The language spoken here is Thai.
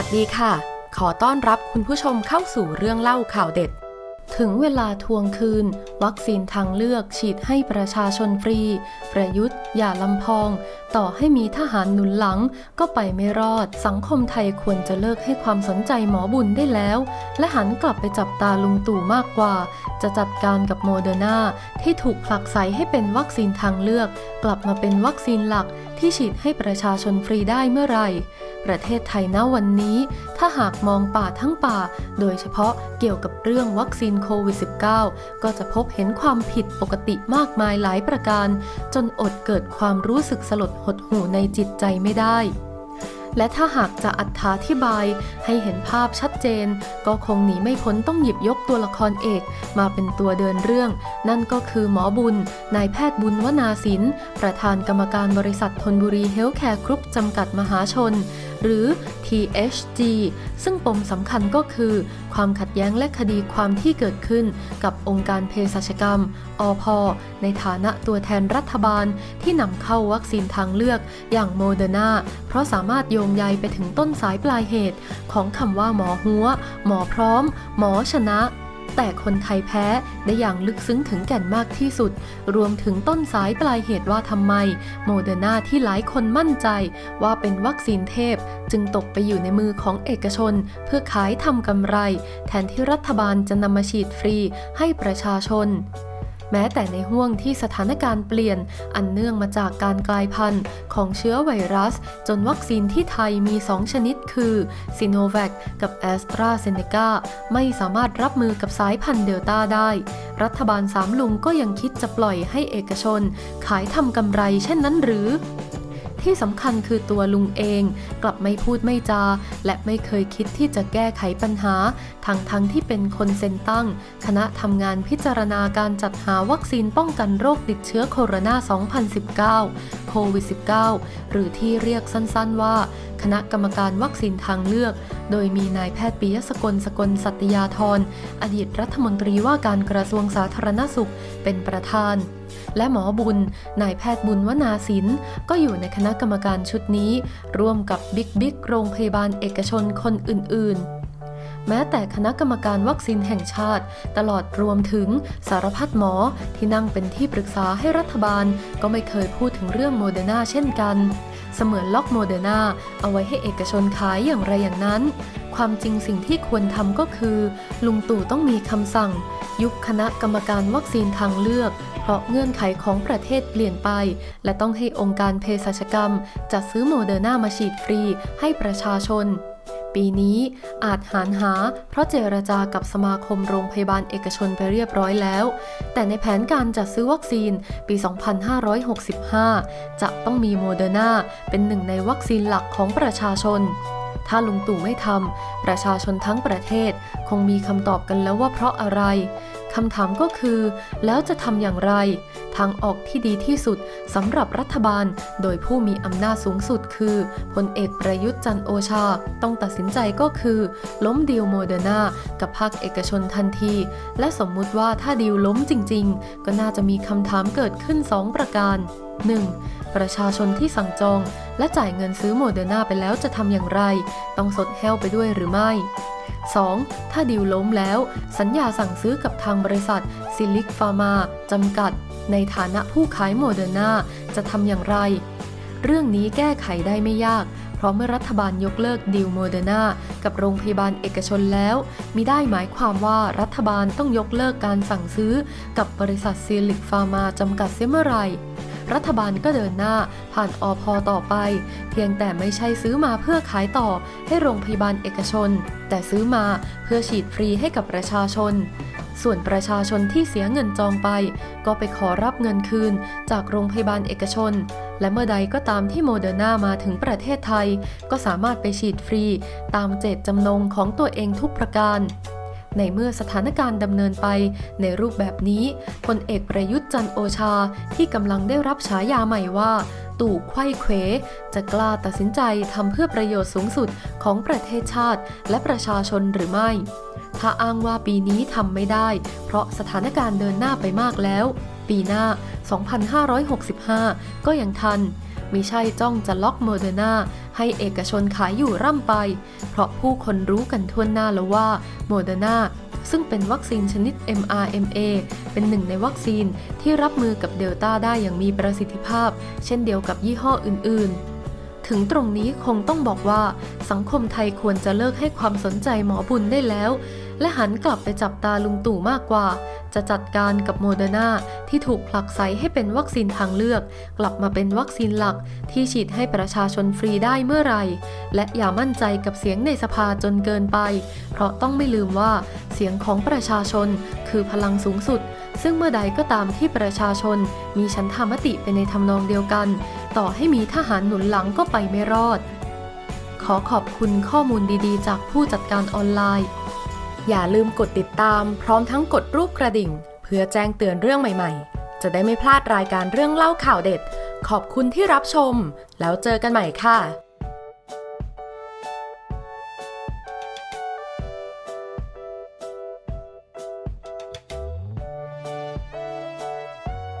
วัสดีค่ะ ขอต้อนรับคุณผู้ชมเข้าสู่เรื่องเล่าข่าวเด็ด ถึงเวลาทวงคืน วัคซีนทางเลือกฉีดให้ประชาชนฟรี ประยุทธ์อย่าลำพอง ต่อให้มีทหารหนุนหลัง ก็ไปไม่รอด สังคมไทยควรจะเลิกให้ความสนใจหมอบุญได้แล้ว และหันกลับไปจับตาลุงตู่มากกว่า จะจัดการกับโมเดอร์นาที่ถูกผลักไสให้เป็นวัคซีนทางเลือก กลับมาเป็นวัคซีนหลักที่ฉีดให้ประชาชนฟรีได้เมื่อไหร่ ประเทศไทยณวันนี้ ถ้าหากมองป่าทั้งป่า โดยเฉพาะเกี่ยวกับเรื่องวัคซีนโควิด -19 ก็จะพบเห็นความผิดปกติมากมายหลายประการ จนอดเกิดความรู้สึกสลดหดหู่ในจิตใจไม่ได้ และถ้าหากจะอธิบายให้เห็นภาพชัดเจน ก็คงหนีไม่พ้นต้องหยิบยกตัวละครเอกมาเป็นตัวเดินเรื่อง นั่นก็คือหมอบุญ นายแพทย์บุญวนาสิน ประธานกรรมการบริษัทธนบุรีเฮลท์แคร์กรุ๊ปจำกัดมหาชน หรือ THG ซึ่งปมสำคัญก็คือ ความขัดแย้งและคดีความที่เกิดขึ้นกับองค์การเภสัชกรรม อพ ในฐานะตัวแทนรัฐบาลที่นำเข้าวัคซีนทางเลือกอย่างโมเดอร์นาเพราะสามารถโยงใยไปถึงต้นสายปลายเหตุ ของคำว่าหมอหัว หมอพร้อม หมอชนะ แต่คนไทยแพ้ได้อย่างลึกซึ้งถึงแก่นมากที่สุด รวมถึงต้นสายปลายเหตุว่าทำไม โมเดอร์นาที่หลายคนมั่นใจว่าเป็นวัคซีนเทพ จึงตกไปอยู่ในมือของเอกชน เพื่อขายทำกำไร แทนที่รัฐบาลจะนำมาฉีดฟรีให้ประชาชน แม้แต่ในห่วงที่สถานการณ์เปลี่ยน อันเนื่องมาจากการกลายพันธุ์ของเชื้อไวรัส จนวัคซีนที่ไทยมี 2 ชนิดคือซีโนแวคกับแอสตราเซเนกาไม่สามารถรับมือกับสายพันธุ์เดลต้าได้ รัฐบาลสามลุงก็ยังคิดจะปล่อยให้เอกชน ขายทำกำไรเช่นนั้นหรือ ที่สำคัญคือตัวลุงเอง กลับไม่พูดไม่จา และไม่เคยคิดที่จะแก้ไขปัญหา ทั้งทั้งที่เป็นคนเซ็นตั้ง คณะทำงานพิจารณาการจัดหาวัคซีนป้องกันโรคติดเชื้อโคโรนา 2019 โควิด -19 หรือที่เรียกสั้นๆว่าคณะกรรมการวัคซีนทางเลือก โดยมีนายแพทย์ปิยสกลสกลสัตยาธรอดีตรัฐมนตรีว่าการกระทรวงสาธารณสุขเป็นประธาน และหมอบุญ นายแพทย์บุญวนาสินก็อยู่ในคณะกรรมการชุดนี้ ร่วมกับบิ๊กบิ๊กโรงพยาบาลเอกชนคนอื่น ๆแม้แต่คณะกรรมการวัคซีนแห่งชาติ ตลอดรวมถึงสารพัดหมอที่นั่งเป็นที่ปรึกษาให้รัฐบาล ก็ไม่เคยพูดถึงเรื่องโมเดอร์นาเช่นกัน เสมือนล็อกโมเดอร์นาเอาไว้ให้เอกชนขายอย่างไรอย่างนั้น ความจริงสิ่งที่ควรทำก็คือ ลุงตู่ต้องมีคำสั่ง ยุบคณะกรรมการวัคซีนทางเลือก เพราะเงื่อนไขของประเทศเปลี่ยนไป และต้องให้องค์การเภสัชกรรมจัดซื้อโมเดอร์นามาฉีดฟรีให้ประชาชน ปีนี้อาจหารหา เพราะเจรจากับสมาคมโรงพยาบาลเอกชนไปเรียบร้อยแล้ว แต่ในแผนการจัดซื้อวัคซีนปี 2565 จะต้องมีโมเดอร์นาเป็นหนึ่งในวัคซีนหลักของประชาชน ถ้าลุงตู่ไม่ทำประชาชนทั้งประเทศคงมีคำตอบกันแล้วว่าเพราะอะไร คำถามก็คือ แล้วจะทำอย่างไร ทางออกที่ดีที่สุดสำหรับรัฐบาล โดยผู้มีอำนาจสูงสุดคือพลเอกประยุทธ์จันโอชา ต้องตัดสินใจก็คือ ล้มดีลโมเดอร์นากับภาคเอกชนทันที และสมมุติว่าถ้าดีลล้มจริง ๆ ก็น่าจะมีคำถามเกิดขึ้น 2 ประการ 1. ประชาชนที่สั่งจอง และจ่ายเงินซื้อโมเดอร์นาไปแล้วจะทำอย่างไร ต้องสดแห้วไปด้วยหรือไม่ 2. ถ้าดีลล้มแล้ว สัญญาสั่งซื้อกับทางบริษัทซิลิกฟาร์มาจำกัด ในฐานะผู้ขายโมเดอร์นาจะทำอย่างไร เรื่องนี้แก้ไขได้ไม่ยาก เพราะเมื่อรัฐบาลยกเลิกดีลโมเดอร์นากับโรงพยาบาลเอกชนแล้วมิได้หมายความว่ารัฐบาลต้องยกเลิกการสั่งซื้อกับบริษัทซิลิกฟาร์มาจำกัดเสียเมื่อไหร่ รัฐบาลก็เดินหน้า ผ่านอพอต่อไป เพียงแต่ไม่ใช่ซื้อมาเพื่อขายต่อให้โรงพยาบาลเอกชน แต่ซื้อมาเพื่อฉีดฟรีให้กับประชาชน ส่วนประชาชนที่เสียเงินจองไป ก็ไปขอรับเงินคืน จากโรงพยาบาลเอกชน และเมื่อใดก็ตามที่โมเดอร์นามาถึงประเทศไทย ก็สามารถไปฉีดฟรี ตามเจตจำนงของตัวเองทุกประการ ในเมื่อสถานการณ์ดำเนินไปในรูปแบบนี้พลเอกประยุทธ์จันโอชาที่กำลังได้รับฉายาใหม่ว่า ตู่ไขว้เขวจะกล้าตัดสินใจทำเพื่อประโยชน์สูงสุดของประเทศชาติและประชาชนหรือไม่ ถ้าอ้างว่าปีนี้ทำไม่ได้ เพราะสถานการณ์เดินหน้าไปมากแล้ว ปีหน้า 2565 ก็ยังทันมิใช่จ้องจะล็อกโมเดอร์นา ให้เอกชนขายอยู่ร่ำไป เพราะผู้คนรู้กันทั่วหน้าแล้วว่าโมเดอร์นาซึ่งเป็นวัคซีนชนิด mRNA เป็นหนึ่งในวัคซีนที่รับมือกับเดลต้าได้อย่างมีประสิทธิภาพ เช่นเดียวกับยี่ห้ออื่นๆ ถึงตรงนี้คงต้องบอกว่า สังคมไทยควรจะเลิกให้ความสนใจหมอบุญได้แล้ว และหันกลับไปจับตาลุงตู่มากกว่า จะจัดการกับโมเดอร์นาที่ถูกผลักไสให้เป็นวัคซีนทางเลือก กลับมาเป็นวัคซีนหลักที่ฉีดให้ประชาชนฟรีได้เมื่อไหร่ และอย่ามั่นใจกับเสียงในสภาจนเกินไป เพราะต้องไม่ลืมว่า เสียงของประชาชน คือพลังสูงสุด ซึ่งเมื่อใดก็ตามที่ประชาชน มีฉันทามติไปในทำนองเดียวกัน ต่อให้มีทหารหนุนหลังก็ไปไม่รอด ขอขอบคุณข้อมูลดีๆ จากผู้จัดการออนไลน์ อย่าลืมกดติดตาม พร้อมทั้งกดรูปกระดิ่ง เพื่อแจ้งเตือนเรื่องใหม่ๆ จะได้ไม่พลาดรายการเรื่องเล่าข่าวเด็ด ขอบคุณที่รับชม แล้วเจอกันใหม่ค่ะ